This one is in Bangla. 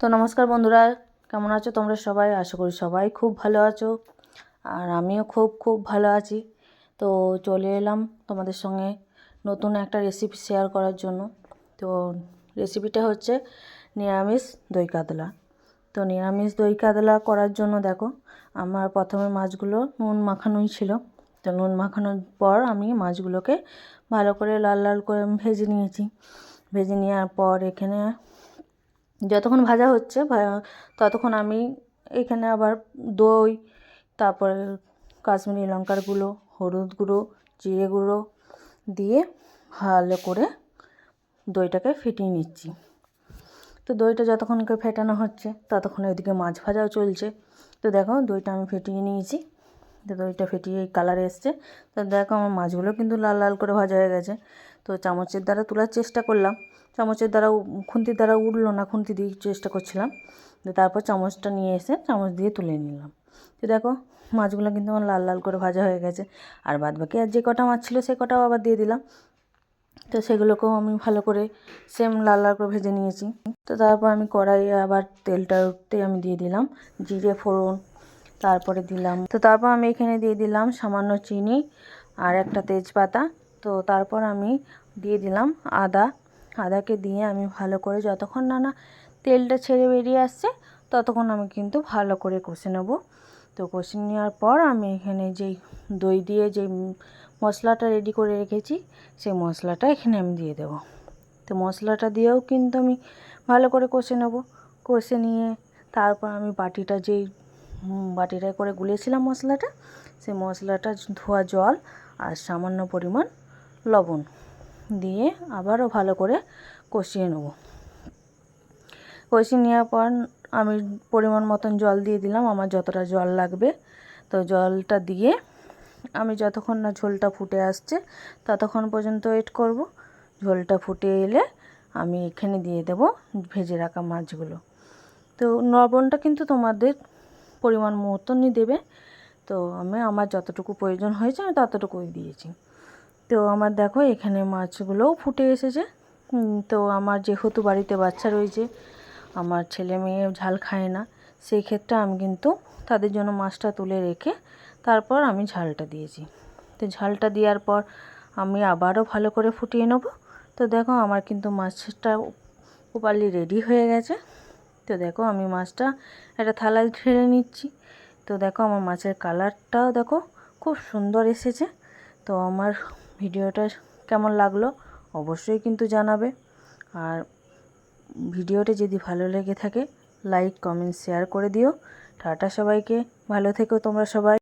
তো নমস্কার বন্ধুরা, কেমন আছো তোমরা সবাই? আশা করি সবাই খুব ভালো আছো। আর আমিও খুব খুব ভালো আছি। তো চলে এলাম তোমাদের সঙ্গে নতুন একটা রেসিপি শেয়ার করার জন্য। তো রেসিপিটা হচ্ছে নিরামিষ দই কাতলা। তো নিরামিষ দই কাতলা করার জন্য দেখো, আমার প্রথমে মাছগুলো নুন মাখানোই ছিল। তো নুন মাখানোর পর আমি মাছগুলোকে ভালো করে লাল লাল করে ভেজে নিয়েছি। ভেজে নেওয়ার পর এখানে যতক্ষণ ভাজা হচ্ছে ততক্ষণ আমি এখানে আবার দই, তারপরে কাশ্মীরি লঙ্কার গুঁড়ো, হলুদ গুঁড়ো, জিরে গুঁড়ো দিয়ে ভালো করে দইটাকে ফেটিয়ে নিচ্ছি। তো দইটা যতক্ষণ করে ফেটানো হচ্ছে, ততক্ষণ ওইদিকে মাছ ভাজাও চলছে। তো দেখো দইটা আমি ফেটিয়ে নিয়েছি। তো দইটা ফেটিয়ে এই কালার এসছে। তো দেখো আমার মাছগুলো কিন্তু লাল লাল করে ভাজা হয়ে গেছে। তো চামচের দ্বারা তোলার চেষ্টা করলাম। চামচের দ্বারা খুন্তির দ্বারা উঠল না, খুন্তি দিয়ে চেষ্টা করছিলাম। তারপর চামচটা নিয়ে এসে চামচ দিয়ে তুলে নিলাম। তো দেখো, মাছগুলো কিন্তু আমার লাল লাল করে ভাজা হয়ে গেছে। আর বাদ বাকি আর যে কটা মাছ ছিল সে কটাও আবার দিয়ে দিলাম। তো সেগুলোকেও আমি ভালো করে সেম লাল লাল করে ভেজে নিয়েছি। তো তারপর আমি কড়াইয়ে আবার তেলটা উঠতে আমি দিয়ে দিলাম, জিরে, ফোড়ন তারপরে দিলাম। তো তারপর আমি এখানে দিয়ে দিলাম সামান্য চিনি আর একটা তেজপাতা। তো তারপর আমি দিয়ে দিলাম আদা আদাকে দিয়ে আমি ভালো করে যতক্ষণ না না তেলটা ছেড়ে বেরিয়ে আসছে, ততক্ষণ আমি কিন্তু ভালো করে কষে নেব। তো কষে নেওয়ার পর আমি এখানে যেই দই দিয়ে যেই মশলাটা রেডি করে রেখেছি, সেই মশলাটা এখানে আমি দিয়ে দেবো। তো মশলাটা দিয়েও কিন্তু আমি ভালো করে কষে নেব। কষে নিয়ে তারপর আমি বাটিটা যেই বাটিটায় করে গুলেছিলাম মশলাটা, সেই মশলাটা ধোয়া জল আর সামান্য পরিমাণ লবণ। দিয়ে আবারও ভালো করে কষিয়ে নেব। কষিয়ে নেওয়ার পর আমি পরিমাণ মতন জল দিয়ে দিলাম, আমার যতটা জল লাগবে। তো জলটা দিয়ে আমি যতক্ষণ না ঝোলটা ফুটে আসছে ততক্ষণ পর্যন্ত ওয়েট করব। ঝোলটা ফুটে এলে আমি এখানে দিয়ে দেব ভেজে রাখা মাছগুলো। তো লবণটা কিন্তু তোমাদের পরিমাণ মতনই দেবে। তো আমি, আমার যতটুকু প্রয়োজন হয়েছে আমি ততটুকুই দিয়েছি। তো আমার দেখো এখানে মাছগুলোও ফুটে এসেছে। তো আমার যেহেতু বাড়িতে বাচ্চা রয়েছে, আমার ছেলে মেয়ে ঝাল খায় না, সেই ক্ষেত্রে আমি কিন্তু তাদের জন্য মাছটা তুলে রেখে তারপর আমি ঝালটা দিয়েছি। তো ঝালটা দেওয়ার পর আমি আবারও ভালো করে ফুটিয়ে নেব। তো দেখো আমার কিন্তু মাছটা প্রপারলি রেডি হয়ে গেছে। তো দেখো আমি মাছটা একটা থালায় ঢেলে নিচ্ছি। তো দেখো আমার মাছের কালারটাও দেখো খুব সুন্দর এসেছে। তো আমার ভিডিওটা কেমন লাগল অবশ্যই কিন্তু জানাবে। আর ভিডিওটি যদি ভালো লেগে থাকে লাইক কমেন্ট শেয়ার করে দিও। টাটা সবাইকে, ভালো থেকো তোমরা সবাই।